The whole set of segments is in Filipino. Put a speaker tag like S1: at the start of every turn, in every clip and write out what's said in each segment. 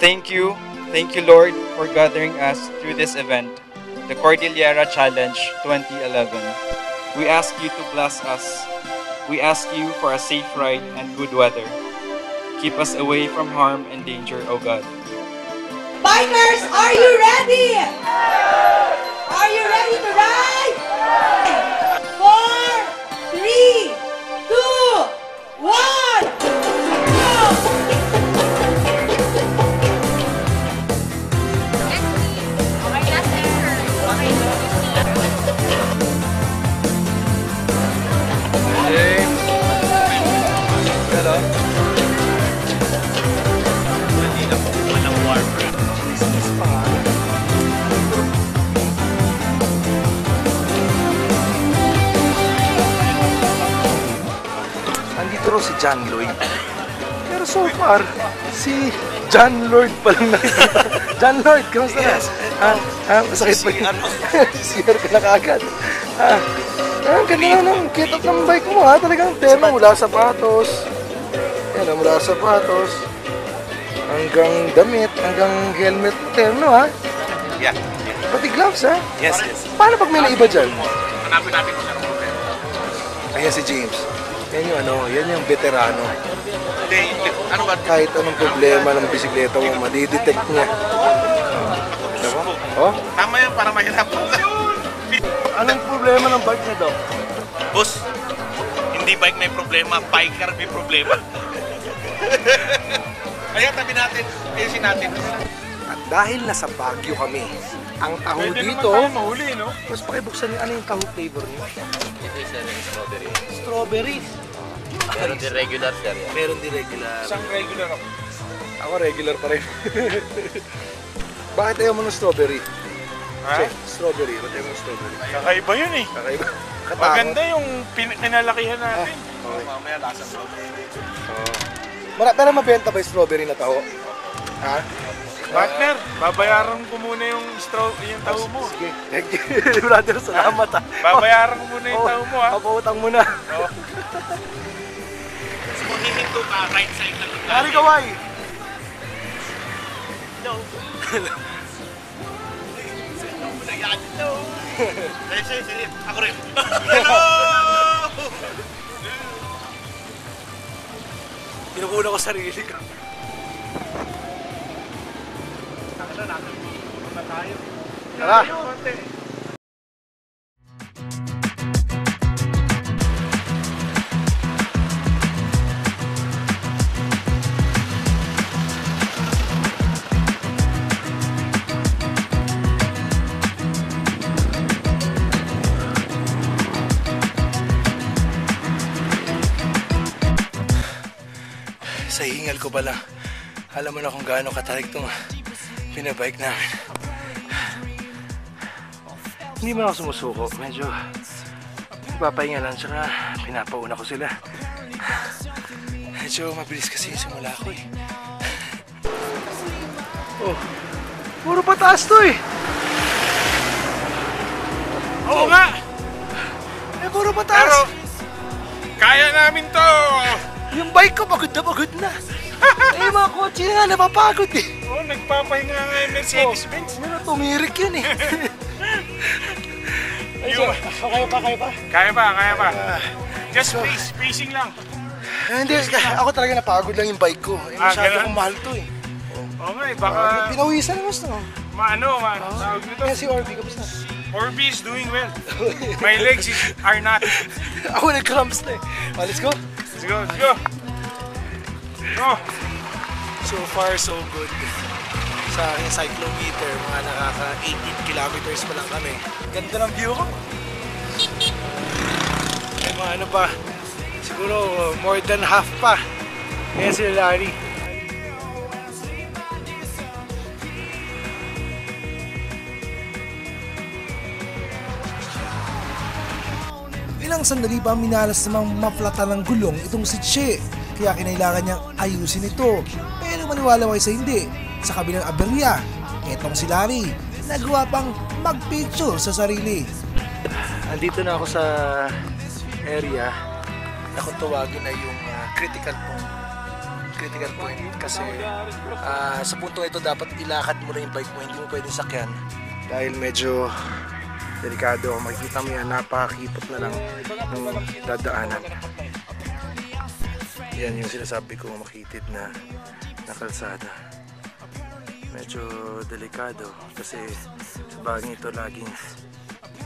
S1: Thank you, thank you, Lord, for gathering us through this event, the Cordillera Challenge 2011. We ask you to bless us. We ask you for a safe ride and good weather. Keep us away from harm and danger, O God.
S2: Bikers, are you ready? Are you ready to ride?
S3: Si John Lloyd. Pero so far, si John Lloyd pa lang nakikita. John Lloyd, kamusta na? Ha? Ha? Masakit ba yun? CR ka na kaagad. Ha? Ah, ang ganda na ng kit up ng bike mo ha. Talagang tema mula sa sapatos. Yan, ah, mula sa sapatos. Hanggang damit, hanggang helmet. Terno ha.
S4: Yeah.
S3: Pati gloves ha.
S4: Yes, yes.
S3: Paano pag may naiba dyan?
S4: Hanapin natin kung ano
S3: Ayan si James. Yan yung ano, yan yung veterano.
S4: Hindi, ano ba?
S3: kahit anong problema ng bisikleta mo, madidetect niya. Diba? Oh?
S4: Tama yan para mahirapan lang.
S3: Anong problema ng bike niya, Doc?
S4: Boss, hindi bike may problema, biker may problema. Ayan, tabi natin. Ayusin natin.
S3: At dahil nasa Baguio kami, ang taho dito, mahuli, no? Mas pakibuksan niyo, ano yung taho flavor niyo?
S5: Ito isa rin strawberry.
S3: Strawberry.
S5: Meron din regular sir yan.
S3: Meron din regular.
S4: Isang regular ako.
S3: Ako regular pa rin. Bakit ayaw mo ng strawberry?
S4: Ha?
S3: Che, strawberry. Ba't ayaw mo ng strawberry?
S6: Kakaiba yun eh.
S3: Kakaiba. Katakot.
S6: Maganda yung pin- pinalakihan natin.
S3: Okay.
S4: Mamaya lasa mo.
S3: Oh. Mara, pero mabenta ba yung strawberry na taho? Ha?
S6: Partner, babayaran ko muna yung straw, yung taho mo.
S3: Sige. Thank you. Brother, salamat ha.
S6: Babayaran ko muna yung
S3: Oh,
S6: taho mo ha.
S3: Papautang mo na.
S4: Kung hihinto ka, right side lang.
S3: Hari kaway!
S4: Sige, sige, sige. Ako rin. Hello!
S3: Pinukuna ko sarili ko. Tara! Sa hingal ko pala, alam mo na kung gaano katarik itong pinabike namin. Hindi man ako sumusuko. Medyo papahinga lang tsaka pinapauna ko sila. Medyo mabilis kasi yung simula ko eh. Oh, puro pataas to eh.
S6: Oo nga!
S3: Eh, puro pataas.
S6: Pero, kaya namin to!
S3: yung bike ko pagod na pagod na. eh, yung mga kotse nga napapagod eh.
S6: Oo, nagpapahinga nga yung Mercedes-Benz.
S3: Yun na, tumirik yun eh. Ay, so, kaya pa, kaya pa.
S6: Kaya ba, kaya ba?
S3: Ah,
S6: Just
S3: so-
S6: pace, pacing lang.
S3: Ah, Hindi, ako talaga napagod lang yung bike ko. Eh,
S6: Ah,
S3: masyado
S6: ganun?
S3: kong mahal to eh.
S6: Oo nga eh,
S3: Ah,
S6: baka,
S3: pinawisan mo gusto.
S6: maano, ma, tawag nito.
S3: Kaya si Orby, kamusta?
S6: Orby is doing well. My legs is, are not.
S3: ako nag-cramps na eh. Ah, let's go.
S6: Let's go, let's go. Go.
S3: So far, so good. Sa aking cyclometer, mga nakaka 18 kilometers pa lang kami. Ganda ng view ko. May mga ano pa, siguro more than half pa. Kaya sila Larry.
S7: Ilang sandali pa minalas namang maplata ng gulong itong si Che. Kaya kinailangan niyang ayusin ito. Pero maniwala kayo sa hindi. Sa kabilang aberya, etong si Larry, nagawa pang mag-picture sa sarili.
S3: Andito na ako sa area na kung tawagin ay yung ah, critical point.
S7: critical point kasi ah, sa puntong ito dapat ilakad mo na yung bike mo, hindi mo pwedeng sakyan. Dahil medyo delikado. Makikita mo yan, napakakipot na lang ng dadaanan. Yan yung sinasabi ko makitid na, na kalsada. Medyo delikado kasi sa bagay ito laging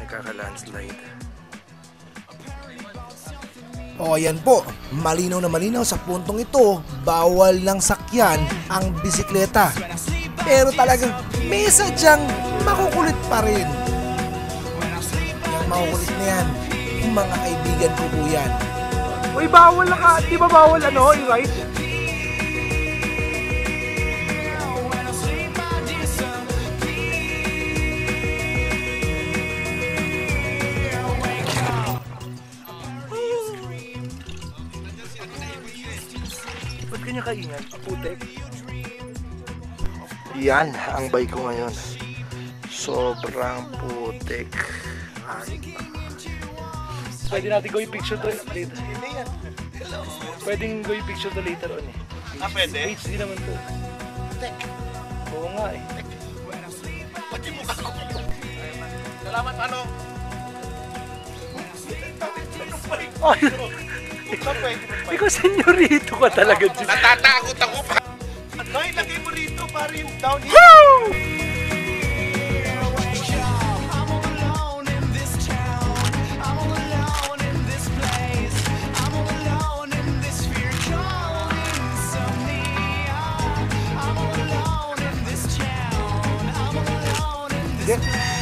S7: nagkaka-landslide. O ayan po, malinaw na malinaw sa puntong ito, bawal ng sakyan ang bisikleta. Pero talagang may sadyang makukulit pa rin. Yung makukulit na yan, yung mga kaibigan ko po yan.
S3: Uy, bawal na ka. Di ba bawal ano, i-ride? Kaingan? Putek.
S7: Yan ang bike ko ngayon. Sobrang putik. Ay,
S3: Pwede natin gawin picture to later. Pwedeng gawin picture to later on eh.
S4: Ah, pwede?
S3: HD naman to. Oo nga eh.
S4: Pati mukha ko. Salamat, ano?
S3: Ay, ikaw senyorito ka talaga dyan.
S4: Natatakot ako pa. Ano, ilagay mo rito para yung down here.
S3: Hindi.